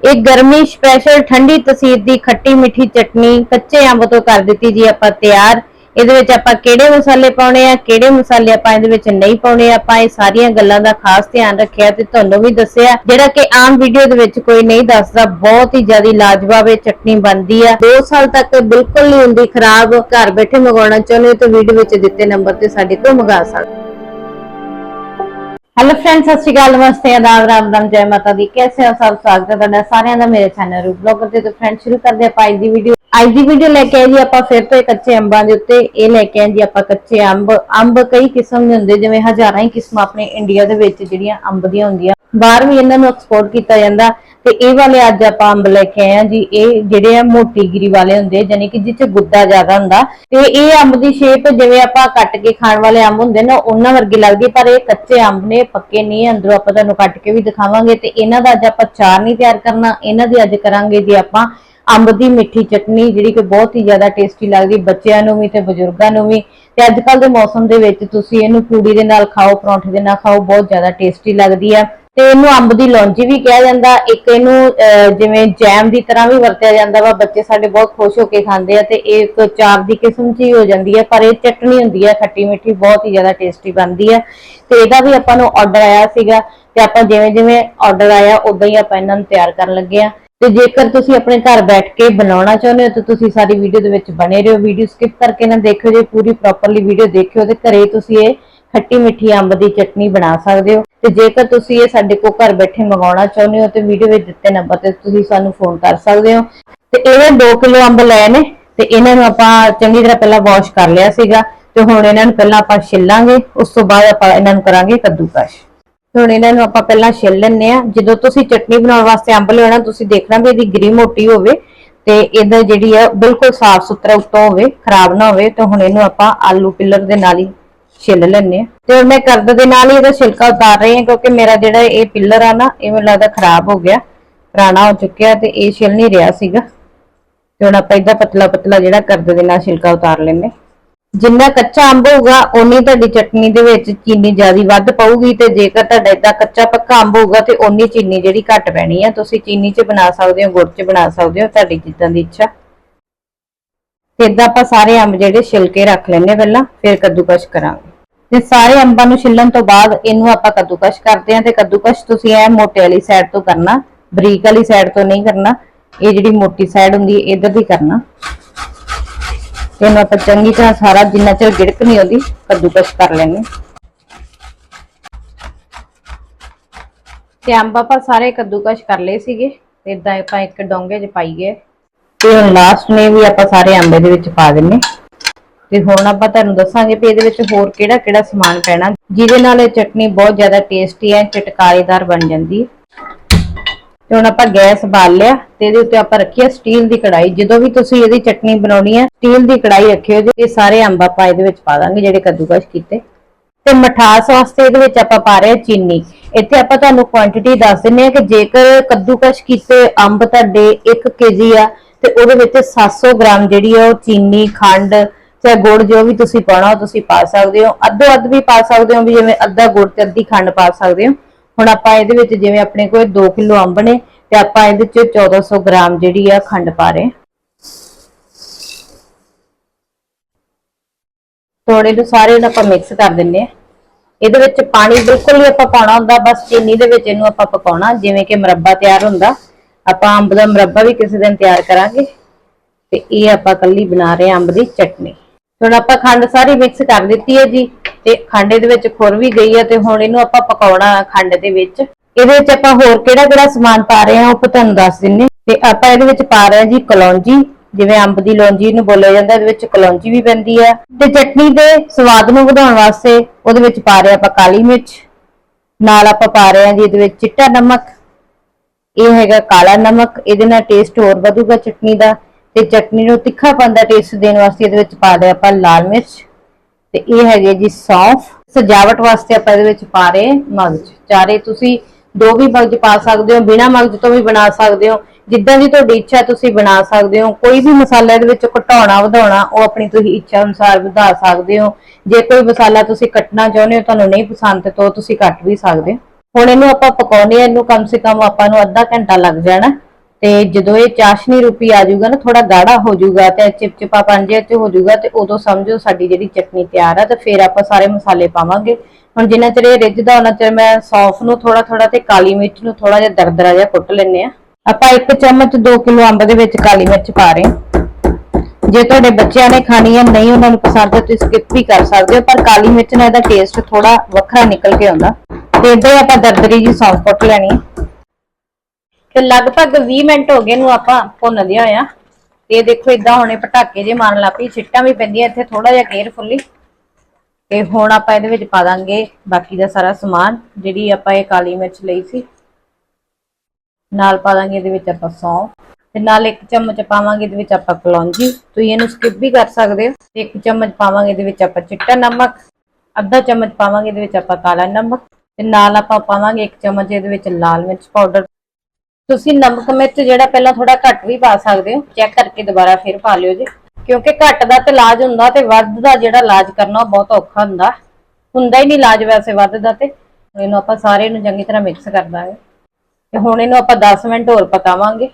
ਇਹ ਗਰਮੀ ਸਪੈਸ਼ਲ ਠੰਡੀ ਤਸੀਰ ਦੀ ਖੱਟੀ ਮਿੱਠੀ ਚਟਨੀ ਕੱਚੇ ਅੰਬ ਤੋਂ ਕਰ ਦਿੱਤੀ ਜੀ ਆਪਾਂ ਤਿਆਰ। ਇਹਦੇ ਵਿੱਚ ਆਪਾਂ ਕਿਹੜੇ ਮਸਾਲੇ ਪਾਉਣੇ ਆ, ਕਿਹੜੇ ਮਸਾਲੇ ਆਪਾਂ ਇਹਦੇ ਵਿੱਚ ਨਹੀਂ ਪਾਉਣੇ, ਆਪਾਂ ਇਹ ਸਾਰੀਆਂ ਗੱਲਾਂ ਦਾ ਖਾਸ ਧਿਆਨ ਰੱਖਿਆ ਤੇ ਤੁਹਾਨੂੰ ਵੀ ਦੱਸਿਆ। ਜਿਹੜਾ ਕਿ ਆਮ ਵੀਡੀਓ ਦੇ ਵਿੱਚ ਕੋਈ ਨਹੀਂ ਦੱਸਦਾ, ਬਹੁਤ ਹੀ ਜ਼ਿਆਦਾ ਲਾਜਵਾਬ ਇਹ ਚਟਨੀ ਬਣਦੀ ਆ। 2 ਸਾਲ ਤੱਕ ਬਿਲਕੁਲ ਨਹੀਂ ਹੁੰਦੀ ਖਰਾਬ। ਘਰ ਬੈਠੇ ਮੰਗਵਾਉਣਾ ਚਾਹੁੰਦੇ ਹੋ ਤਾਂ ਵੀਡੀਓ ਵਿੱਚ ਦਿੱਤੇ ਨੰਬਰ ਤੇ ਸਾਡੇ ਤੋਂ ਮੰਗਾ ਸਕਦੇ ਹੈਲੋ ਫਰੈਂਡਸ ਸਤਿ ਸ਼੍ਰੀ ਅਕਾਲ, ਨਮਸਤੇ, ਆਦਾਬ, ਰਾਮ ਜੈ ਮਾਤਾ ਦੀ। ਕੈਸੇ ਹੋ? ਸਭ ਸਵਾਗਤ ਹੈ ਤੁਹਾਡਾ ਸਾਰਿਆਂ ਦਾ ਮੇਰੇ ਚੈਨਲ ਰੂ ਬਲੌਗਰ ਤੇ ਫਰੈਂਡ ਸ਼ੁਰੂ ਕਰਦੇ ਆਪਾਂ ਅੱਜ ਦੀ ਵੀਡੀਓ ਅੱਜ ਦੀ ਵੀਡੀਓ ਲੈ ਕੇ ਆਏ ਜੀ ਆਪਾਂ ਫਿਰ ਤੋਂ ਕੱਚੇ ਅੰਬਾਂ ਦੇ ਉੱਤੇ। ਇਹ ਲੈ ਕੇ ਆਏ ਜੀ ਆਪਾਂ ਕੱਚੇ ਅੰਬ। ਅੰਬ ਕਈ ਕਿਸਮ ਦੇ ਹੁੰਦੇ, ਜਿਵੇਂ ਹਜ਼ਾਰਾਂ ਹੀ ਕਿਸਮਾਂ ਆਪਣੇ ਇੰਡੀਆ ਦੇ ਵਿੱਚ ਜਿਹੜੀਆਂ ਅੰਬ ਦੀਆਂ ਹੁੰਦੀਆਂ। ਬਾਹਰ ਵੀ ਇਹਨਾਂ ਨੂੰ ਐਕਸਪੋਰਟ ਕੀਤਾ ਜਾਂਦਾ। ਤੇ ਇਹ ਵਾਲੇ ਅੱਜ ਆਪਾਂ ਅੰਬ ਲੈ ਕੇ ਆਏ ਆ ਜੀ, ਇਹ ਜਿਹੜੇ ਆ ਮੋਟੀ ਗਿਰੀ ਵਾਲੇ ਹੁੰਦੇ ਯਾਨੀ ਕਿ ਜਿੱਚ ਗੁੱਦਾ ਜ਼ਿਆਦਾ ਹੁੰਦਾ। ਤੇ ਇਹ ਅੰਬ ਦੀ ਸ਼ੇਪ ਜਿਵੇਂ ਆਪਾਂ ਕੱਟ ਕੇ ਖਾਣ ਵਾਲੇ ਅੰਬ ਹੁੰਦੇ ਨਾ, ਉਹਨਾਂ ਵਰਗੀ ਲੱਗਦੀ ਪਰ ਇਹ ਕੱਚੇ ਅੰਬ ਨੇ, ਪੱਕੇ ਨਹੀਂ, ਅੰਦਰੋਂ ਆਪਾਂ ਤੁਹਾਨੂੰ ਕੱਟ ਕੇ ਵੀ ਦਿਖਾਵਾਂਗੇ। ਤੇ ਇਹਨਾਂ ਦਾ ਅੱਜ ਆਪਾਂ ਚਾਰ ਨਹੀਂ ਤਿਆਰ ਕਰਨਾ, ਇਹਨਾਂ ਦੀ ਅੱਜ ਕਰਾਂਗੇ ਜੀ ਆਪਾਂ ਅੰਬ ਦੀ ਮਿੱਠੀ ਚਟਨੀ, ਜਿਹੜੀ ਕਿ ਬਹੁਤ ਹੀ ਜ਼ਿਆਦਾ ਟੇਸਟੀ ਲੱਗਦੀ, ਬੱਚਿਆਂ ਨੂੰ ਵੀ ਤੇ ਬਜ਼ੁਰਗਾਂ ਨੂੰ ਵੀ। ਤੇ ਅੱਜ ਕੱਲ ਦੇ ਮੌਸਮ ਦੇ ਵਿੱਚ ਤੁਸੀਂ ਇਹਨੂੰ ਪੂੜੀ ਦੇ ਨਾਲ ਖਾਓ, ਪਰੌਂਠੇ ਦੇ ਨਾਲ ਖਾਓ, ਬਹੁਤ ਜ਼ਿਆਦਾ ਟੇਸਟੀ ਲੱਗਦੀ ਆ। ਤੇ ਇਹਨੂੰ ਅੰਬ ਦੀ ਲੌਂਜੀ ਵੀ ਕਿਹਾ ਜਾਂਦਾ। ਇੱਕ ਇਹਨੂੰ ਅਹ, ਜਿਵੇਂ ਜੈਮ ਦੀ ਤਰ੍ਹਾਂ ਵੀ ਵਰਤਿਆ ਜਾਂਦਾ ਵਾ ਬੱਚੇ ਸਾਡੇ ਬਹੁਤ ਖੁਸ਼ ਹੋ ਕੇ ਖਾਂਦੇ ਆ ਤੇ ਇਹ ਇੱਕ ਚਾਰ ਦੀ ਕਿਸਮ ਚ ਹੀ ਹੋ ਜਾਂਦੀ ਹੈ ਪਰ ਇਹ ਚਟਨੀ ਹੁੰਦੀ ਹੈ ਖੱਟੀ ਮਿੱਠੀ ਬਹੁਤ ਹੀ ਜ਼ਿਆਦਾ ਟੇਸਟੀ ਬਣਦੀ ਹੈ ਤੇ ਇਹਦਾ ਵੀ ਆਪਾਂ ਨੂੰ ਆਰਡਰ ਆਇਆ ਸੀਗਾ ਤੇ ਆਪਾਂ ਜਿਵੇਂ ਜਿਵੇਂ ਆਰਡਰ ਆਇਆ ਉਦਾਂ ਹੀ ਆਪਾਂ ਇਹਨਾਂ ਨੂੰ ਤਿਆਰ ਕਰਨ ਲੱਗੇ ਆ। ਤੇ ਜੇਕਰ ਤੁਸੀਂ ਆਪਣੇ ਘਰ ਬੈਠ ਕੇ ਬਣਾਉਣਾ ਚਾਹੁੰਦੇ ਹੋ ਤਾਂ ਤੁਸੀਂ ਸਾਰੀ ਵੀਡੀਓ ਦੇ ਵਿੱਚ ਬਣੇ ਰਹੋ। ਵੀਡੀਓ ਸਕਿਪ ਕਰਕੇ ਨਾ ਦੇਖਿਓ ਜੇ ਪੂਰੀ ਪ੍ਰੋਪਰਲੀ ਵੀਡੀਓ ਦੇਖਿਓ ਤੇ ਘਰੇ ਤੁਸੀਂ ਇਹ ਖੱਟੀ ਮਿੱਠੀ ਅੰਬ ਦੀ ਚਟਨੀ ਬਣਾ ਸਕਦੇ ਹੋ। ਤੇ ਜੇਕਰ ਤੁਸੀਂ ਇਹ ਸਾਡੇ ਕੋਲ ਘਰ ਬੈਠੇ ਮੰਗਾਉਣਾ ਚਾਹੁੰਦੇ ਹੋ, ਤੇ ਵੀਡੀਓ ਵਿੱਚ ਦਿੱਤੇ ਨੰਬਰ ਤੇ ਤੁਸੀਂ ਸਾਨੂੰ ਫੋਨ ਕਰ ਸਕਦੇ ਹੋ। ਤੇ ਇਹ 2 ਕਿਲੋ ਅੰਬ ਲਏ ਨੇ, ਤੇ ਇਹਨਾਂ ਨੂੰ ਆਪਾਂ ਚੰਗੀ ਤਰ੍ਹਾਂ ਪਹਿਲਾਂ ਵਾਸ਼ ਕਰ ਲਿਆ ਸੀਗਾ, ਤੇ ਹੁਣ ਇਹਨਾਂ ਨੂੰ ਪਹਿਲਾਂ ਆਪਾਂ ਛਿੱਲਾਂਗੇ, ਉਸ ਤੋਂ ਬਾਅਦ ਆਪਾਂ ਇਹਨਾਂ ਨੂੰ ਕਰਾਂਗੇ ਕੱਦੂਕਸ਼। ਹੁਣ ਇਹਨਾਂ ਨੂੰ ਆਪਾਂ ਪਹਿਲਾਂ ਛਿੱਲ ਲੈਣੇ ਆ ਜਦੋਂ ਤੁਸੀਂ ਚਟਨੀ ਬਣਾਉਣ ਵਾਸਤੇ ਅੰਬ ਲੈਣਾ ਤੁਸੀਂ ਦੇਖਣਾ ਵੀ ਇਹਦੀ ਗਰੀ ਮੋਟੀ ਹੋਵੇ, ਤੇ ਇਹਦਾ ਜਿਹੜੀ ਆ, ਬਿਲਕੁਲ ਸਾਫ਼ ਸੁਥਰਾ ਉੱਤੋਂ ਹੋਵੇ, ਖਰਾਬ ਨਾ ਹੋਵੇ, ਤੇ ਹੁਣ ਇਹਨੂੰ ਆਪਾਂ ਆਲੂ ਪਿੱਲਰ ਦੇ ਨਾਲ ਹੀ ਛਿੱਲ ਲੈਣੇ ਤੇ ਮੈਂ ਕਰਦ ਦੇ ਨਾਲ ਹੀ ਇਹਦਾ ਛਿਲਕਾ ਉਤਾਰ ਰਹੀ ਹਾਂ ਕਿਉਂਕਿ ਮੇਰਾ ਜਿਹੜਾ ਇਹ ਪਿੱਲਰ ਆ ਨਾ, ਇਹ ਮੈਨੂੰ ਲੱਗਦਾ ਖਰਾਬ ਹੋ ਗਿਆ, ਪੁਰਾਣਾ ਹੋ ਚੁੱਕਿਆ ਤੇ ਇਹ ਛਿੱਲ ਨਹੀਂ ਰਿਹਾ ਸੀਗਾ। ਤੇ ਹੁਣ ਆਪਾਂ ਇਹਦਾ ਪਤਲਾ ਪਤਲਾ ਜਿਹੜਾ ਕਰਦ ਦੇ ਨਾਲ ਛਿਲਕਾ ਉਤਾਰ ਲੈਣੇ ਜਿੰਨਾ ਕੱਚਾ ਅੰਬ ਹੋਊਗਾ, ਓਨੀ ਤੁਹਾਡੀ ਚਟਨੀ ਦੇ ਵਿੱਚ ਚੀਨੀ ਜ਼ਿਆਦਾ ਵੱਧ ਪਊਗੀ ਤੇ ਜੇਕਰ ਤੁਹਾਡਾ ਇਦਾਂ ਕੱਚਾ ਪੱਕਾ ਅੰਬ ਹੋਊਗਾ ਤੇ ਓਨੀ ਚੀਨੀ ਜਿਹੜੀ ਘੱਟ ਪੈਣੀ ਆ। ਤੁਸੀਂ ਚੀਨੀ 'ਚ ਬਣਾ ਸਕਦੇ ਹੋ, ਗੁੜ 'ਚ ਬਣਾ ਸਕਦੇ ਹੋ, ਤੁਹਾਡੀ ਜਿੱਦਾਂ ਦੀ ਇੱਛਾ। ਤੇ ਇਦਾਂ ਆਪਾਂ ਸਾਰੇ ਅੰਬ ਜਿਹੜੇ ਛਿਲ ਕੇ ਰੱਖ ਲੈਣੇ ਪਹਿਲਾਂ, ਫਿਰ ਕੱਦੂਕਸ਼ ਕਰਾਂਗੇ। ਤੇ ਸਾਰੇ ਅੰਬਾਂ ਨੂੰ ਛਿੱਲਣ ਤੋਂ ਬਾਅਦ ਇਹਨੂੰ ਆਪਾਂ ਕੱਦੂਕਸ਼ ਕਰਦੇ ਹਾਂ ਤੇ ਕੱਦੂਕਸ਼ ਤੁਸੀਂ ਐ ਮੋਟੇ ਵਾਲੀ ਸਾਈਡ ਤੋਂ ਕਰਨਾ, ਬਰੀਕ ਵਾਲੀ ਸਾਈਡ ਤੋਂ ਨਹੀਂ ਕਰਨਾ, ਇਹ ਜਿਹੜੀ ਮੋਟੀ ਸਾਈਡ ਹੁੰਦੀ ਹੈ, ਇਧਰ ਦੀ ਕਰਨਾ। ਇਹਨੂੰ ਆਪਾਂ ਚੰਗੀ ਤਰ੍ਹਾਂ ਸਾਰਾ ਜਿੰਨਾ ਚਿਰ ਗਿੜਕ ਨਹੀਂ ਆਉਂਦੀ, ਕੱਦੂਕਸ਼ ਕਰ ਲੈਣੇ ਤੇ ਅੰਬ ਆਪਾਂ ਸਾਰੇ ਕੱਦੂਕਸ਼ ਕਰ ਲਏ ਸੀਗੇ, ਤੇ ਇਦਾਂ ਆਪਾਂ ਇੱਕ ਡੋਂਗੇ 'ਚ ਪਾਈਏ ਤੇ ਹੁਣ ਲਾਸਟ ਨੇ ਵੀ ਆਪਾਂ ਸਾਰੇ ਅੰਬ ਦੇ ਵਿੱਚ ਪਾ ਦਿੰਨੇ। ਤੇ ਹੁਣ ਆਪਾਂ ਤੁਹਾਨੂੰ ਦੱਸਾਂਗੇ ਵੀ ਇਹਦੇ ਵਿੱਚ ਹੋਰ ਕਿਹੜਾ ਕਿਹੜਾ ਸਮਾਨ ਪੈਣਾ, ਜਿਹਦੇ ਨਾਲ ਇਹ ਚਟਨੀ ਬਹੁਤ ਜ਼ਿਆਦਾ ਟੇਸਟੀ ਹੈ ਚਟਕਾਰੇਦਾਰ ਬਣ ਜਾਂਦੀ ਤੇ ਹੁਣ ਆਪਾਂ ਗੈਸ ਬਾਲ ਲਿਆ ਤੇ ਇਹਦੇ ਉੱਤੇ ਆਪਾਂ ਰੱਖੀ ਸਟੀਲ ਦੀ ਕੜਾਈ ਜਦੋਂ ਵੀ ਤੁਸੀਂ ਇਹਦੀ ਚਟਨੀ ਬਣਾਉਣੀ ਹੈ ਸਟੀਲ ਦੀ ਕੜਾਈ ਰੱਖਿਓ ਜੀ। ਇਹ ਸਾਰੇ ਅੰਬ ਆਪਾਂ ਇਹਦੇ ਵਿੱਚ ਪਾ ਦਾਂਗੇ ਜਿਹੜੇ ਕੱਦੂਕਸ਼ ਕੀਤੇ। ਤੇ ਮਠਾਸ ਵਾਸਤੇ ਇਹਦੇ ਵਿੱਚ ਆਪਾਂ ਪਾ ਰਹੇ ਚੀਨੀ। ਇੱਥੇ ਆਪਾਂ ਤੁਹਾਨੂੰ ਕੁਆਂਟੀਟੀ ਦੱਸ ਦਿੰਨੇ ਆ ਕਿ ਜੇਕਰ ਕੱਦੂਕਸ਼ ਕੀਤੇ ਅੰਬ ਤੁਹਾਡੇ 1 ਕੇਜੀ ਆ ਤੇ ਉਹਦੇ ਵਿੱਚ 700 ਗ੍ਰਾਮ ਜਿਹੜੀ ਆ ਉਹ ਚੀਨੀ, ਖੰਡ ਚਾਹੇ ਗੁੜ ਜੋ ਵੀ ਤੁਸੀਂ ਪਾਉਣਾ ਉਹ ਤੁਸੀਂ ਪਾ ਸਕਦੇ ਹੋ। ਅੱਧੋ ਅੱਧ ਵੀ ਪਾ ਸਕਦੇ ਹੋ ਵੀ ਜਿਵੇਂ ਅੱਧਾ ਗੁੜ ਤੇ ਅੱਧੀ ਖੰਡ ਪਾ ਸਕਦੇ ਹੋ। ਹੁਣ ਆਪਾਂ ਇਹਦੇ ਵਿੱਚ ਜਿਵੇਂ ਆਪਣੇ ਕੋਲ 2 ਕਿਲੋ ਅੰਬ ਨੇ ਤੇ ਆਪਾਂ ਇਹਦੇ ਚ 1400 ਗ੍ਰਾਮ ਜਿਹੜੀ ਆ ਖੰਡ ਪਾ ਰਹੇ ਥੋੜੇ ਨੂੰ ਸਾਰੇ ਨੂੰ ਆਪਾਂ ਮਿਕਸ ਕਰ ਦਿੰਨੇ ਆ ਇਹਦੇ ਵਿੱਚ ਪਾਣੀ ਬਿਲਕੁਲ ਨਹੀਂ ਆਪਾਂ ਪਾਉਣਾ ਹੁੰਦਾ, ਬਸ ਚੀਨੀ ਦੇ ਵਿੱਚ ਇਹਨੂੰ ਆਪਾਂ ਪਕਾਉਣਾ, ਜਿਵੇਂ ਕਿ ਮੁਰੱਬਾ ਤਿਆਰ ਹੁੰਦਾ। ਆਪਾਂ ਅੰਬ ਦਾ ਮੁਰੱਬਾ ਵੀ ਕਿਸੇ ਦਿਨ ਤਿਆਰ ਕਰਾਂਗੇ ਤੇ ਇਹ ਆਪਾਂ ਕੱਲੀ ਬਣਾ ਰਹੇ ਹਾਂ ਅੰਬ ਦੀ ਚਟਨੀ। ਹੁਣ ਆਪਾਂ ਖੰਡ ਸਾਰੀ ਮਿਕਸ ਕਰ ਦਿੱਤੀ ਹੈ ਜੀ ਤੇ ਖੰਡ ਇਹਦੇ ਵਿੱਚ ਖੁਰ ਵੀ ਗਈ ਹੈ ਤੇ ਹੁਣ ਇਹਨੂੰ ਆਪਾਂ ਪਕਾਉਣਾ ਖੰਡ ਦੇ ਵਿੱਚ। ਇਹਦੇ ਵਿੱਚ ਆਪਾਂ ਹੋਰ ਕਿਹੜਾ ਕਿਹੜਾ ਸਮਾਨ ਪਾ ਰਹੇ ਹਾਂ ਉਹ ਤੁਹਾਨੂੰ ਦੱਸ ਦਿੰਨੇ ਤੇ ਆਪਾਂ ਇਹਦੇ ਵਿੱਚ ਪਾ ਰਹੇ ਹਾਂ ਜੀ ਕਲੌਂਜੀ, ਜਿਵੇਂ ਅੰਬ ਦੀ ਲੌਂਜੀ ਨੂੰ ਬੋਲਿਆ ਜਾਂਦਾ, ਇਹਦੇ ਵਿੱਚ ਕਲੌਂਜੀ ਵੀ ਪੈਂਦੀ ਹੈ। ਤੇ ਚਟਨੀ ਦੇ ਸਵਾਦ ਨੂੰ ਵਧਾਉਣ ਵਾਸਤੇ ਉਹਦੇ ਵਿੱਚ ਪਾ ਰਹੇ ਆਪਾਂ ਕਾਲੀ ਮਿਰਚ। ਨਾਲ ਆਪਾਂ ਪਾ ਰਹੇ ਹਾਂ ਜੀ ਇਹਦੇ ਵਿੱਚ ਚਿੱਟਾ ਨਮਕ। ਇਹ ਹੈਗਾ ਕਾਲਾ ਨਮਕ, ਇਹਦੇ ਨਾਲ ਟੇਸਟ ਹੋਰ ਵਧੂਗਾ ਚਟਨੀ ਦਾ, ਤੇ ਚਟਨੀ ਨੂੰ ਤਿੱਖਾਪਨ ਦਾ ਟੇਸਟ ਦੇਣ ਵਾਸਤੇ ਇਹਦੇ ਵਿੱਚ ਪਾ ਦੇ ਆਪਾਂ ਲਾਲ ਮਿਰਚ, ਤੇ ਇਹ ਹੈਗੇ ਜੀ ਸੌਂਫ। ਸਜਾਵਟ ਵਾਸਤੇ ਆਪਾਂ ਇਹਦੇ ਵਿੱਚ ਪਾ ਰਹੇ ਮਗਜ। ਚਾਰੇ ਤੁਸੀਂ ਦੋ ਵੀ ਮਗਜ ਪਾ ਸਕਦੇ ਹੋ, ਬਿਨਾ ਮਗਜ ਤੋਂ ਵੀ ਬਣਾ ਸਕਦੇ ਹੋ। ਜਿੱਦਾਂ ਦੀ ਤੁਹਾਡੀ ਇੱਛਾ ਤੁਸੀਂ ਬਣਾ ਸਕਦੇ ਹੋ। ਕੋਈ ਵੀ ਮਸਾਲਾ ਇਹਦੇ ਵਿੱਚ ਘਟਾਉਣਾ, ਵਧਾਉਣਾ, ਉਹ ਆਪਣੀ ਤੁਸੀਂ ਇੱਛਾ ਅਨੁਸਾਰ ਵਧਾ ਸਕਦੇ ਹੋ। ਜੇ ਕੋਈ ਮਸਾਲਾ ਤੁਸੀਂ ਕੱਟਣਾ ਚਾਹੁੰਦੇ ਹੋ, ਤੁਹਾਨੂੰ ਨਹੀਂ ਪਸੰਦ, ਤਾਂ ਤੁਸੀਂ ਕੱਟ ਵੀ ਸਕਦੇ ਹੋ। ਹੁਣ ਇਹਨੂੰ ਆਪਾਂ ਪਕਾਉਣੇ ਆ, ਇਹਨੂੰ ਕਮ ਸੇ ਕਮ ਆਪਾਂ ਨੂੰ ਅੱਧਾ ਘੰਟਾ ਲੱਗ ਜਾਣਾ। ਤੇ ਜਦੋਂ ਇਹ ਚਾਸ਼ਨੀ ਰੂਪੀ ਆ ਜਾਊਗਾ ਨਾ ਥੋੜਾ ਗਾੜਾ ਹੋ ਜਾਊਗਾ ਤੇ ਚਿਪਚਿਪਾ ਪੰਜੇ ਚ ਹੋ ਜਾਊਗਾ ਤੇ ਉਦੋਂ ਸਮਝੋ ਸਾਡੀ ਜਿਹੜੀ ਚਟਨੀ ਤਿਆਰ ਆ, ਤੇ ਫਿਰ ਆਪਾਂ ਸਾਰੇ ਮਸਾਲੇ ਪਾਵਾਂਗੇ। ਹੁਣ ਜਿੰਨਾ ਚਿਰ ਇਹ ਰਿੱਝਦਾ ਉਹਨਾਂ ਚਿਰ ਮੈਂ ਸੌਂਫ ਨੂੰ ਥੋੜਾ ਥੋੜਾ ਤੇ ਕਾਲੀ ਮਿਰਚ ਨੂੰ ਥੋੜਾ ਜਿਹਾ ਦਰਦਰਾ ਜਿਹਾ ਕੁੱਟ ਲੈਣੇ ਆ ਆਪਾਂ ਇੱਕ ਚਮਚ 2 ਕਿਲੋ ਅੰਬ ਦੇ ਵਿੱਚ ਕਾਲੀ ਮਿਰਚ ਪਾ ਰਹੇ ਹਾਂ। ਜੇ ਤੁਹਾਡੇ ਬੱਚਿਆਂ ਨੇ ਖਾਣੀ ਹੈ, ਨਹੀਂ ਉਹਨਾਂ ਨੂੰ ਪਸੰਦ ਹੈ, ਤੁਸੀਂ ਸਕਿਪ ਵੀ ਕਰ ਸਕਦੇ ਹੋ, ਪਰ ਕਾਲੀ ਮਿਰਚ ਨਾਲ ਇਹਦਾ ਟੇਸਟ ਥੋੜਾ ਵੱਖਰਾ ਨਿਕਲ ਕੇ ਆਉਂਦਾ। ਤੇ ਇਦਾਂ ਹੀ ਆਪਾਂ ਦਰਦਰੀ ਜੀ ਸੌਂਫ ਕੁੱਟ ਲੈਣੀ ਹੈ ਤੇ ਲਗਭਗ 20 ਮਿੰਟ ਹੋ ਗਏ ਨੂੰ ਆਪਾਂ ਭੁੰਨਦੇ ਹੋਇਆ ਤੇ ਦੇਖੋ ਇਦਾਂ ਹੁਣੇ ਪਟਾਕੇ ਜੇ ਮਾਰਨ ਲੱਗ ਪਈ ਛਿੱਟਾਂ ਵੀ ਪੈਂਦੀਆਂ ਇੱਥੇ ਥੋੜਾ ਜਿਹਾ ਕੇਅਰਫੁੱਲੀ ਤੇ ਹੁਣ ਆਪਾਂ ਇਹਦੇ ਵਿੱਚ ਪਾ ਦਾਂਗੇ ਬਾਕੀ ਦਾ ਸਾਰਾ ਸਮਾਨ, ਜਿਹੜੀ ਆਪਾਂ ਇਹ ਕਾਲੀ ਮਿਰਚ ਲਈ ਸੀ। ਨਾਲ ਪਾ ਦਾਂਗੇ ਇਹਦੇ ਵਿੱਚ ਆਪਾਂ ਸੌਂਫ। ਤੇ ਨਾਲ ਇੱਕ ਚਮਚ ਪਾਵਾਂਗੇ ਇਹਦੇ ਵਿੱਚ ਆਪਾਂ ਕਲੌਂਜੀ। ਤੁਸੀਂ ਇਹਨੂੰ ਸਕਿਪ ਵੀ ਕਰ ਸਕਦੇ ਹੋ। ਤੇ ਇੱਕ ਚਮਚ ਪਾਵਾਂਗੇ ਇਹਦੇ ਵਿੱਚ ਆਪਾਂ ਚਿੱਟਾ ਨਮਕ। ਅੱਧਾ ਚਮਚ ਪਾਵਾਂਗੇ ਇਹਦੇ ਵਿੱਚ ਆਪਾਂ ਕਾਲਾ ਨਮਕ। ਤੇ ਨਾਲ ਆਪਾਂ ਪਾਵਾਂਗੇ ਇੱਕ ਚਮਚ ਇਹਦੇ ਵਿੱਚ ਲਾਲ ਮਿਰਚ ਪਾਊਡਰ ਤੁਸੀਂ ਨਮਕ ਮਿਰਚ ਜਿਹੜਾ ਪਹਿਲਾਂ ਥੋੜਾ ਘੱਟ ਵੀ ਪਾ ਸਕਦੇ ਹੋ ਚੈੱਕ ਕਰਕੇ ਦੁਬਾਰਾ ਫਿਰ ਪਾ ਲਿਓ ਜੀ। ਕਿਉਂਕਿ ਘੱਟ ਦਾ ਤੇ ਇਲਾਜ ਹੁੰਦਾ ਤੇ ਵੱਧ ਦਾ ਜਿਹੜਾ ਇਲਾਜ ਕਰਨਾ ਉਹ ਬਹੁਤ ਔਖਾ ਹੁੰਦਾ। ਹੁੰਦਾ ਹੀ ਨਹੀਂ ਇਲਾਜ ਵੈਸੇ ਵੱਧ ਦਾ ਤੇ। ਇਹਨੂੰ ਆਪਾਂ ਸਾਰੇ ਨੂੰ ਚੰਗੀ ਤਰ੍ਹਾਂ ਮਿਕਸ ਕਰਦਾ ਹੈ। ਤੇ ਹੁਣ ਇਹਨੂੰ ਆਪਾਂ 10 ਮਿੰਟ ਹੋਰ ਪਕਾਵਾਂਗੇ।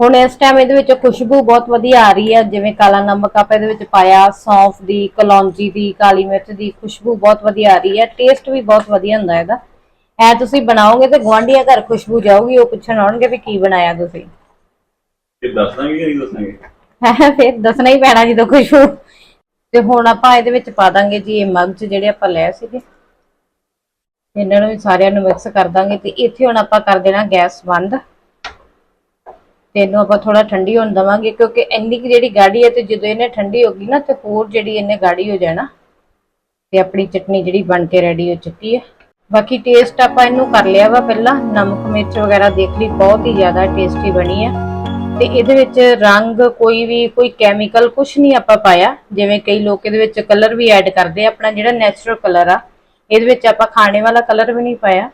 ਹੁਣ ਇਸ ਟਾਈਮ ਇਹਦੇ ਵਿੱਚ ਖੁਸ਼ਬੂ ਬਹੁਤ ਵਧੀਆ ਆ ਰਹੀ ਹੈ ਜਿਵੇਂ ਕਾਲਾ ਨਮਕ ਆਪਾਂ ਇਹਦੇ ਵਿੱਚ ਪਾਇਆ ਸੌਂਫ ਦੀ ਕਲੌਂਜੀ ਦੀ ਕਾਲੀ ਮਿਰਚ ਦੀ ਖੁਸ਼ਬੂ ਬਹੁਤ ਵਧੀਆ ਆ ਰਹੀ ਹੈ ਟੇਸਟ ਵੀ ਬਹੁਤ ਵਧੀਆ ਹੁੰਦਾ ਇਹਦਾ। ਐ ਤੁਸੀਂ ਬਣਾਓਗੇ ਤੇ ਗੁਆਂਢੀਆਂ ਘਰ ਖੁਸ਼ਬੂ ਜਾਊਗੀ ਉਹ ਪੁੱਛਣ ਆਉਣਗੇ ਵੀ ਕੀ ਬਣਾਇਆ ਤੁਸੀਂ। ਇਹ ਦੱਸਾਂਗੇ ਕਿ ਨਹੀਂ ਦੱਸਾਂਗੇ ਹੈਂ, ਫਿਰ ਦੱਸਣਾ ਹੀ ਪੈਣਾ ਜਦੋਂ ਖੁਸ਼ਬੂ। ਤੇ ਹੁਣ ਆਪਾਂ ਇਹਦੇ ਵਿੱਚ ਪਾ ਦਾਂਗੇ ਜੀ ਇਹ ਮਗਜ ਜਿਹੜੇ ਆਪਾਂ ਲਏ ਸੀਗੇ। ਇਹਨਾਂ ਨੂੰ ਸਾਰਿਆਂ ਨੂੰ ਮਿਕਸ ਕਰ ਦਾਂਗੇ ਤੇ ਇੱਥੇ ਹੁਣ ਆਪਾਂ ਕਰ ਦੇਣਾ ਗੈਸ ਬੰਦ। ਤੇ ਇਹਨੂੰ ਆਪਾਂ ਥੋੜਾ ਠੰਡੀ ਹੋਣ ਦਵਾਂਗੇ, ਕਿਉਂਕਿ ਇੰਨੀ ਕੁ ਜਿਹੜੀ ਗਾੜੀ ਹੈ ਤੇ ਜਦੋਂ ਇਹਨੇ ਠੰਡੀ ਹੋ ਗਈ ਨਾ, ਤੇ ਹੋਰ ਜਿਹੜੀ ਇਹਨੇ ਗਾੜੀ ਹੋ ਜਾਣਾ, ਤੇ ਆਪਣੀ ਚਟਨੀ ਜਿਹੜੀ ਬਣ ਕੇ ਰੈਡੀ ਹੋ ਚੁੱਕੀ ਹੈ। ਬਾਕੀ ਟੇਸਟ ਆਪਾਂ ਇਹਨੂੰ ਕਰ ਲਿਆ ਵਾ ਪਹਿਲਾਂ, ਨਮਕ, ਮਿਰਚ ਵਗੈਰਾ ਦੇਖ ਲਈ, ਬਹੁਤ ਹੀ ਜ਼ਿਆਦਾ ਟੇਸਟੀ ਬਣੀ ਹੈ। ਤੇ ਇਹਦੇ ਵਿੱਚ ਰੰਗ ਕੋਈ ਵੀ, ਕੋਈ ਕੈਮੀਕਲ ਕੁਝ ਨਹੀਂ ਆਪਾਂ ਪਾਇਆ, ਜਿਵੇਂ ਕਈ ਲੋਕ ਇਹਦੇ ਵਿੱਚ ਕਲਰ ਵੀ ਐਡ ਕਰਦੇ ਆ, ਆਪਣਾ ਜਿਹੜਾ ਨੈਚੁਰਲ ਕਲਰ ਆ, ਇਹਦੇ ਵਿੱਚ ਆਪਾਂ ਖਾਣੇ ਵਾਲਾ ਕਲਰ ਵੀ ਨਹੀਂ ਪਾਇਆ।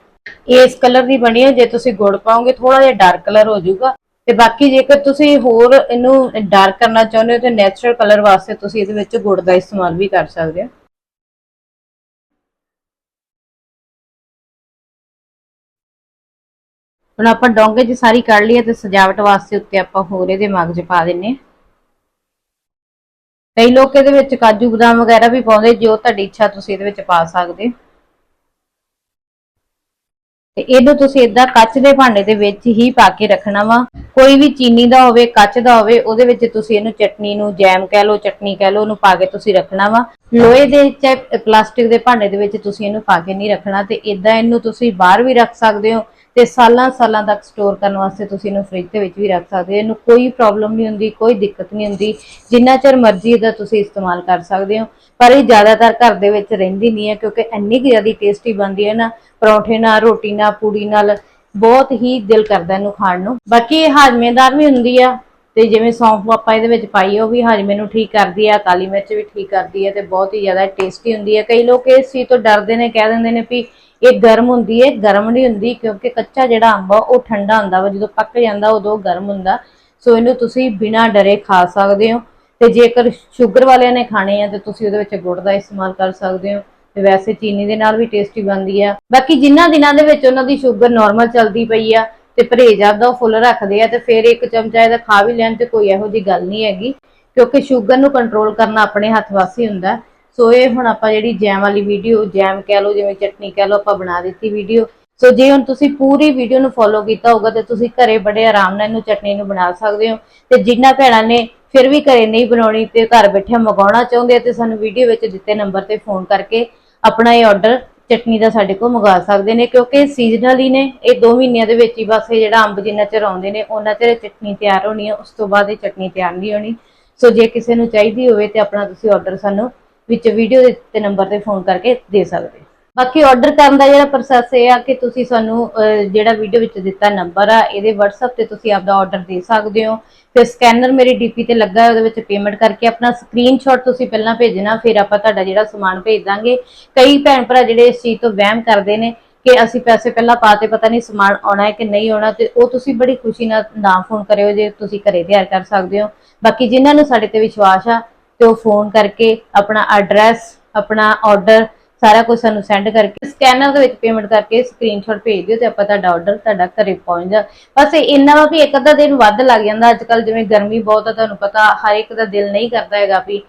ਇਹ ਇਸ ਕਲਰ ਦੀ ਬਣੀ ਹੈ, ਜੇ ਤੁਸੀਂ ਗੁੜ ਪਾਓਗੇ ਥੋੜਾ ਜਿਹਾ ਡਾਰਕ ਕਲਰ ਹੋ ਜਾਊਗਾ। ਤੇ ਬਾਕੀ ਜੇਕਰ ਤੁਸੀਂ ਹੋਰ ਇਹਨੂੰ ਡਾਰਕ ਕਰਨਾ ਚਾਹੁੰਦੇ ਹੋ ਤੇ ਨੈਚੁਰਲ ਕਲਰ ਵਾਸਤੇ ਤੁਸੀਂ ਇਹਦੇ ਵਿੱਚ ਗੁੜ ਦਾ ਇਸਤੇਮਾਲ ਵੀ ਕਰ ਸਕਦੇ ਹੋ। ਹੁਣ ਆਪਾਂ ਡੋਂਗੇ 'ਚ ਸਾਰੀ ਕੱਢ ਲਈ ਹੈ ਤੇ ਸਜਾਵਟ ਵਾਸਤੇ ਉੱਤੇ ਆਪਾਂ ਹੋਰ ਇਹਦੇ ਮਗਜ ਪਾ ਦਿੰਨੇ ਹਾਂ। ਕਈ ਲੋਕ ਇਹਦੇ ਵਿੱਚ ਕਾਜੂ ਬਦਾਮ ਵਗੈਰਾ ਵੀ ਪਾਉਂਦੇ, ਜੋ ਤੁਹਾਡੀ ਇੱਛਾ ਤੁਸੀਂ ਇਹਦੇ ਵਿੱਚ ਪਾ ਸਕਦੇ ਹੋ। ਤੇ ਇਹਨੂੰ ਤੁਸੀਂ ਇਦਾਂ ਕੱਚ ਦੇ ਭਾਂਡੇ ਦੇ ਵਿੱਚ ਹੀ ਪਾ ਕੇ ਰੱਖਣਾ ਵਾ। ਕੋਈ ਵੀ ਚੀਨੀ ਦਾ ਹੋਵੇ, ਕੱਚ ਦਾ ਹੋਵੇ, ਉਹਦੇ ਵਿੱਚ ਤੁਸੀਂ ਇਹਨੂੰ ਚਟਨੀ ਨੂੰ ਜੈਮ ਕਹਿ ਲਓ, ਚਟਨੀ ਕਹਿ ਲਓ, ਉਹਨੂੰ ਪਾ ਕੇ ਤੁਸੀਂ ਰੱਖਣਾ ਵਾ। ਲੋਹੇ ਦੇ ਚਾਹੇ ਪਲਾਸਟਿਕ ਦੇ ਭਾਂਡੇ ਦੇ ਵਿੱਚ ਤੁਸੀਂ ਇਹਨੂੰ ਪਾ ਕੇ ਨਹੀਂ ਰੱਖਣਾ ਤੇ ਇਦਾਂ ਇਹਨੂੰ ਤੁਸੀਂ ਬਾਹਰ ਵੀ ਰੱਖ ਸਕਦੇ ਹੋ। ਤੇ ਸਾਲਾਂ ਸਾਲਾਂ ਤੱਕ ਸਟੋਰ ਕਰਨ ਵਾਸਤੇ ਤੁਸੀਂ ਇਹਨੂੰ ਫ੍ਰਿਜ ਦੇ ਵਿੱਚ ਵੀ ਰੱਖ ਸਕਦੇ ਹੋ। ਇਹਨੂੰ ਕੋਈ ਪ੍ਰੋਬਲਮ ਨਹੀਂ ਹੁੰਦੀ, ਕੋਈ ਦਿੱਕਤ ਨਹੀਂ ਹੁੰਦੀ। ਜਿੰਨਾ ਚਿਰ ਮਰਜ਼ੀ ਇਹਦਾ ਤੁਸੀਂ ਇਸਤੇਮਾਲ ਕਰ ਸਕਦੇ ਹੋ। ਪਰ ਇਹ ਜ਼ਿਆਦਾਤਰ ਘਰ ਦੇ ਵਿੱਚ ਰਹਿੰਦੀ ਨਹੀਂ ਹੈ ਕਿਉਂਕਿ ਇੰਨੀ ਕੁ ਜ਼ਿਆਦਾ ਟੇਸਟੀ ਬਣਦੀ ਹੈ ਨਾ, ਪਰੌਂਠੇ ਨਾਲ, ਰੋਟੀ ਨਾਲ, ਪੂੜੀ ਨਾਲ, ਬਹੁਤ ਹੀ ਦਿਲ ਕਰਦਾ ਇਹਨੂੰ ਖਾਣ ਨੂੰ। ਬਾਕੀ ਇਹ ਹਾਜ਼ਮੇਦਾਰ ਵੀ ਹੁੰਦੀ ਆ ਤੇ ਜਿਵੇਂ ਸੌਂਫ ਆਪਾਂ ਇਹਦੇ ਵਿੱਚ ਪਾਈ ਉਹ ਵੀ ਹਾਜ਼ਮੇ ਨੂੰ ਠੀਕ ਕਰਦੀ ਆ, ਕਾਲੀ ਮਿਰਚ ਵੀ ਠੀਕ ਕਰਦੀ ਹੈ ਤੇ ਬਹੁਤ ਹੀ ਜ਼ਿਆਦਾ ਟੇਸਟੀ ਹੁੰਦੀ ਹੈ ਕਈ ਲੋਕ ਇਸ ਚੀਜ਼ ਤੋਂ ਡਰਦੇ ਨੇ, ਕਹਿ ਦਿੰਦੇ ਨੇ ਵੀ ਇਹ ਗਰਮ ਹੁੰਦੀ ਹੈ, ਗਰਮ ਨਹੀਂ ਹੁੰਦੀ ਕਿਉਂਕਿ ਕੱਚਾ ਜਿਹੜਾ ਅੰਬ ਆ, ਉਹ ਠੰਡਾ ਹੁੰਦਾ ਵਾ, ਜਦੋਂ ਪੱਕ ਜਾਂਦਾ ਉਦੋਂ ਗਰਮ ਹੁੰਦਾ। ਸੋ ਇਹਨੂੰ ਤੁਸੀਂ ਬਿਨਾਂ ਡਰੇ ਖਾ ਸਕਦੇ ਹੋ ਤੇ ਜੇਕਰ ਸ਼ੂਗਰ ਵਾਲਿਆਂ ਨੇ ਖਾਣੇ ਆ ਤੇ ਤੁਸੀਂ ਉਹਦੇ ਵਿੱਚ ਗੁੜ ਦਾ ਇਸਤੇਮਾਲ ਕਰ ਸਕਦੇ ਹੋ ਤੇ ਵੈਸੇ ਚੀਨੀ ਦੇ ਨਾਲ ਵੀ ਟੇਸਟੀ ਬਣਦੀ ਆ। ਬਾਕੀ ਜਿਨ੍ਹਾਂ ਦਿਨਾਂ ਦੇ ਵਿੱਚ ਉਹਨਾਂ ਦੀ ਸ਼ੂਗਰ ਨਾਰਮਲ ਚੱਲਦੀ ਪਈ ਆ ਤੇ ਪਰਹੇਜ਼ ਆਪਦਾ ਉਹ ਫੁੱਲ ਰੱਖਦੇ ਆ ਤੇ ਫਿਰ ਇੱਕ ਚਮਚਾ ਇਹਦਾ ਖਾ ਵੀ ਲੈਣ ਤੇ ਕੋਈ ਇਹੋ ਜੀ ਗੱਲ ਨਹੀਂ ਹੈਗੀ ਕਿਉਂਕਿ ਸ਼ੂਗਰ ਨੂੰ ਕੰਟਰੋਲ ਕਰਨਾ ਆਪਣੇ ਹੱਥ ਵਾਸੀ ਹੁੰਦਾ। ਸੋ ਇਹ ਹੁਣ ਆਪਾਂ ਜਿਹੜੀ ਜੈਮ ਵਾਲੀ ਵੀਡੀਓ ਜੈਮ ਕਹਿ ਲਓ, ਜਿਵੇਂ ਚਟਨੀ ਕਹਿ ਲਓ, ਆਪਾਂ ਬਣਾ ਦਿੱਤੀ ਵੀਡੀਓ ਸੋ ਜੇ ਹੁਣ ਤੁਸੀਂ ਪੂਰੀ ਵੀਡੀਓ ਨੂੰ ਫੋਲੋ ਕੀਤਾ ਹੋਊਗਾ, ਤੇ ਤੁਸੀਂ ਘਰੇ ਬੜੇ ਆਰਾਮ ਨਾਲ ਇਹਨੂੰ ਚਟਨੀ ਨੂੰ ਬਣਾ ਸਕਦੇ ਹੋ। ਤੇ ਜਿੰਨਾ ਭੈਣਾਂ ਨੇ ਫਿਰ ਵੀ ਘਰੇ ਨਹੀਂ ਬਣਾਉਣੀ ਤੇ ਘਰ ਬੈਠੇ ਮੰਗਾਉਣਾ ਚਾਹੁੰਦੇ ਆ, ਤੇ ਸਾਨੂੰ ਵੀਡੀਓ ਵਿੱਚ ਦਿੱਤੇ ਨੰਬਰ ਤੇ ਫੋਨ ਕਰਕੇ ਆਪਣਾ ਇਹ ਆਰਡਰ ਚਟਨੀ ਦਾ ਸਾਡੇ ਕੋਲ ਮੰਗਾ ਸਕਦੇ ਨੇ, ਕਿਉਂਕਿ ਸੀਜ਼ਨਲ ਹੀ ਨੇ। ਇਹ 2 ਮਹੀਨਿਆਂ ਦੇ ਵਿੱਚ ਹੀ ਬਸ ਇਹ ਜਿਹੜਾ ਅੰਬ ਜਿੰਨਾ ਚਿਰ ਆਉਂਦੇ ਨੇ, ਉਹਨਾਂ ਚਿਰ ਚਟਨੀ ਤਿਆਰ ਹੋਣੀ ਹੈ ਉਸ ਤੋਂ ਬਾਅਦ ਇਹ ਚਟਨੀ ਤਿਆਰ ਨਹੀਂ ਹੋਣੀ। ਸੋ ਜੇ ਕਿਸੇ ਨੂੰ ਚਾਹੀਦੀ ਹੋਵੇ ਤੇ ਆਪਣਾ ਤੁਸੀਂ ਆਰਡਰ ਸਾਨੂੰ ਵਿੱਚ ਵੀਡੀਓ ਦੇ ਦਿੱਤੇ ਨੰਬਰ ਤੇ ਫੋਨ ਕਰਕੇ ਦੇ ਸਕਦੇ ਬਾਕੀ ਆਰਡਰ ਕਰਨ ਦਾ ਜਿਹੜਾ ਪ੍ਰੋਸੈਸ ਇਹ ਆ ਕਿ ਤੁਸੀਂ ਸਾਨੂੰ ਜਿਹੜਾ ਵੀਡੀਓ ਵਿੱਚ ਦਿੱਤਾ ਨੰਬਰ ਆ, ਇਹਦੇ WhatsApp ਤੇ ਤੁਸੀਂ ਆਪਦਾ ਆਰਡਰ ਦੇ ਸਕਦੇ ਹੋ। ਫਿਰ ਸਕੈਨਰ ਮੇਰੀ ਡੀਪੀ ਤੇ ਲੱਗਾ ਹੈ, ਉਹਦੇ ਵਿੱਚ ਪੇਮੈਂਟ ਕਰਕੇ ਆਪਣਾ ਸਕਰੀਨਸ਼ਾਟ ਤੁਸੀਂ ਪਹਿਲਾਂ ਭੇਜਣਾ, ਫਿਰ ਆਪਾਂ ਤੁਹਾਡਾ ਜਿਹੜਾ ਸਮਾਨ ਭੇਜ ਦਾਂਗੇ। ਕਈ ਭੈਣ ਭਰਾ ਜਿਹੜੇ ਇਸ ਚੀਜ਼ ਤੋਂ ਵਹਿਮ ਕਰਦੇ ਨੇ ਕਿ ਅਸੀਂ ਪੈਸੇ ਪਹਿਲਾਂ ਪਾਤੇ ਪਤਾ ਨਹੀਂ ਸਮਾਨ ਆਉਣਾ ਹੈ ਕਿ ਨਹੀਂ ਆਉਣਾ, ਤੇ ਉਹ ਤੁਸੀਂ ਬੜੀ ਖੁਸ਼ੀ ਨਾਲ ਨਾ ਫੋਨ ਕਰਿਓ ਜੇ ਤੁਸੀਂ ਘਰੇ ਤਿਆਰ ਕਰ ਸਕਦੇ ਹੋ। ਬਾਕੀ ਜਿਨ੍ਹਾਂ ਨੂੰ ਸਾਡੇ ਤੇ ਵਿਸ਼ਵਾਸ ਆ ਤੇ ਉਹ ਫੋਨ ਕਰਕੇ ਆਪਣਾ ਐਡਰੈਸ ਆਪਣਾ ਆਰਡਰ ਸਾਰਾ ਕੁਝ ਸਾਨੂੰ ਸੈਂਡ ਕਰਕੇ ਸਕੈਨਰ ਦੇ ਵਿੱਚ ਪੇਮੈਂਟ ਕਰਕੇ ਸਕਰੀਨਸ਼ਾਟ ਭੇਜ ਦਿਓ ਤੇ ਆਪਾਂ ਤੁਹਾਡਾ ਆਰਡਰ ਤੁਹਾਡਾ ਘਰੇ ਪਹੁੰਚ ਜਾ। ਬਸ ਇੰਨਾ ਵਾ ਵੀ ਇੱਕ ਅੱਧਾ ਦਿਨ ਵੱਧ ਲੱਗ ਜਾਂਦਾ। ਅੱਜ ਕੱਲ ਜਿਵੇਂ ਗਰਮੀ ਬਹੁਤ ਆ, ਤੁਹਾਨੂੰ ਪਤਾ ਹਰ ਇੱਕ ਦਾ ਦਿਲ ਨਹੀਂ ਕਰਦਾ ਹੈਗਾ ਵੀ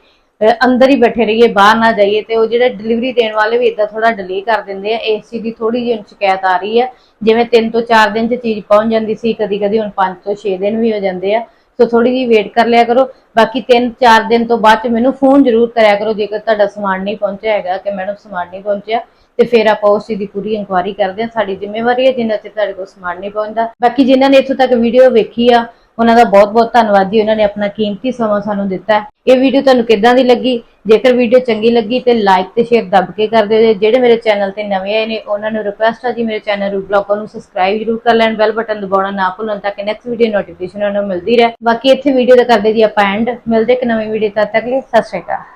ਅੰਦਰ ਹੀ ਬੈਠੇ ਰਹੀਏ, ਬਾਹਰ ਨਾ ਜਾਈਏ ਤੇ ਉਹ ਜਿਹੜੇ ਡਿਲੀਵਰੀ ਦੇਣ ਵਾਲੇ ਵੀ ਇਦਾਂ ਥੋੜਾ ਡਿਲੇ ਕਰ ਦਿੰਦੇ ਆ। ਇਸ ਚੀਜ਼ ਦੀ ਥੋੜੀ ਜਿਹੀ ਹੁਣ ਸ਼ਿਕਾਇਤ ਆ ਰਹੀ ਹੈ ਜਿਵੇਂ 3 ਤੋਂ 4 ਦਿਨ 'ਚ ਚੀਜ਼ ਪਹੁੰਚ ਜਾਂਦੀ ਸੀ ਕਦੀ ਕਦੀ ਹੁਣ 5 ਤੋਂ 6 ਦਿਨ ਵੀ ਹੋ ਜਾਂਦੇ ਆ। ਸੋ ਥੋੜੀ ਜਿਹੀ ਵੇਟ ਕਰ ਲਿਆ ਕਰੋ। ਬਾਕੀ 3-4 ਦਿਨ ਤੋਂ ਬਾਅਦ ਚ ਮੈਨੂੰ ਫੋਨ ਜ਼ਰੂਰ ਕਰਿਆ ਕਰੋ, ਜੇਕਰ ਤੁਹਾਡਾ ਸਮਾਨ ਨਹੀਂ ਪਹੁੰਚਿਆ ਹੈਗਾ, ਕਿ ਮੈਡਮ ਸਮਾਨ ਨਹੀਂ ਪਹੁੰਚਿਆ, ਤੇ ਫਿਰ ਆਪਾਂ ਉਸ ਚੀਜ਼ ਦੀ ਪੂਰੀ ਇਨਕੁਆਇਰੀ ਕਰਦੇ ਹਾਂ। ਸਾਡੀ ਜ਼ਿੰਮੇਵਾਰੀ ਹੈ ਜਿੰਨਾ ਚਿਰ ਤੁਹਾਡੇ ਕੋਲ ਸਮਾਨ ਨਹੀਂ ਪਹੁੰਚਦਾ। ਬਾਕੀ ਜਿਨ੍ਹਾਂ ਨੇ ਇੱਥੋਂ ਤੱਕ ਵੀਡੀਓ ਵੇਖੀ ਆ ਉਹਨਾਂ ਦਾ ਬਹੁਤ-ਬਹੁਤ ਧੰਨਵਾਦ ਜੀ, ਉਹਨਾਂ ਨੇ ਆਪਣਾ ਕੀਮਤੀ ਸਮਾਂ ਸਾਨੂੰ ਦਿੱਤਾ। ਇਹ ਵੀਡੀਓ ਤੁਹਾਨੂੰ ਕਿੱਦਾਂ ਦੀ ਲੱਗੀ? ਜੇਕਰ ਵੀਡੀਓ ਚੰਗੀ ਲੱਗੀ ਤੇ ਲਾਈਕ ਤੇ ਸ਼ੇਅਰ ਦੱਬ ਕੇ ਕਰ ਦਿਓ ਜੇ। ਜਿਹੜੇ ਮੇਰੇ ਚੈਨਲ ਤੇ ਨਵੇਂ ਆਏ ਨੇ, ਉਹਨਾਂ ਨੂੰ ਰਿਕੁਐਸਟ ਆ ਜੀ, ਮੇਰੇ ਚੈਨਲ ਨੂੰ ਬਲੌਗ ਨੂੰ ਸਬਸਕ੍ਰਾਈਬ ਜ਼ਰੂਰ ਕਰ ਲੈਣ ਬੈਲ ਬਟਨ ਦਬਾਉਣਾ ਨਾ ਭੁੱਲਣ ਤਾਂ ਕਿ ਨੈਕਸਟ ਵੀਡੀਓ ਨੋਟੀਫਿਕੇਸ਼ਨ ਉਹਨਾਂ ਨੂੰ ਮਿਲਦੀ ਰਹੇ। ਬਾਕੀ ਇੱਥੇ ਵੀਡੀਓ ਦਾ ਕਰਦੇ ਜੀ ਆਪਾਂ ਐਂਡ ਮਿਲਦੇ ਇੱਕ ਨਵੀਂ ਵੀਡੀਓ ਤਦ ਤੱਕ ਲਈ। ਸਤਿ ਸ਼੍ਰੀ ਅਕਾਲ।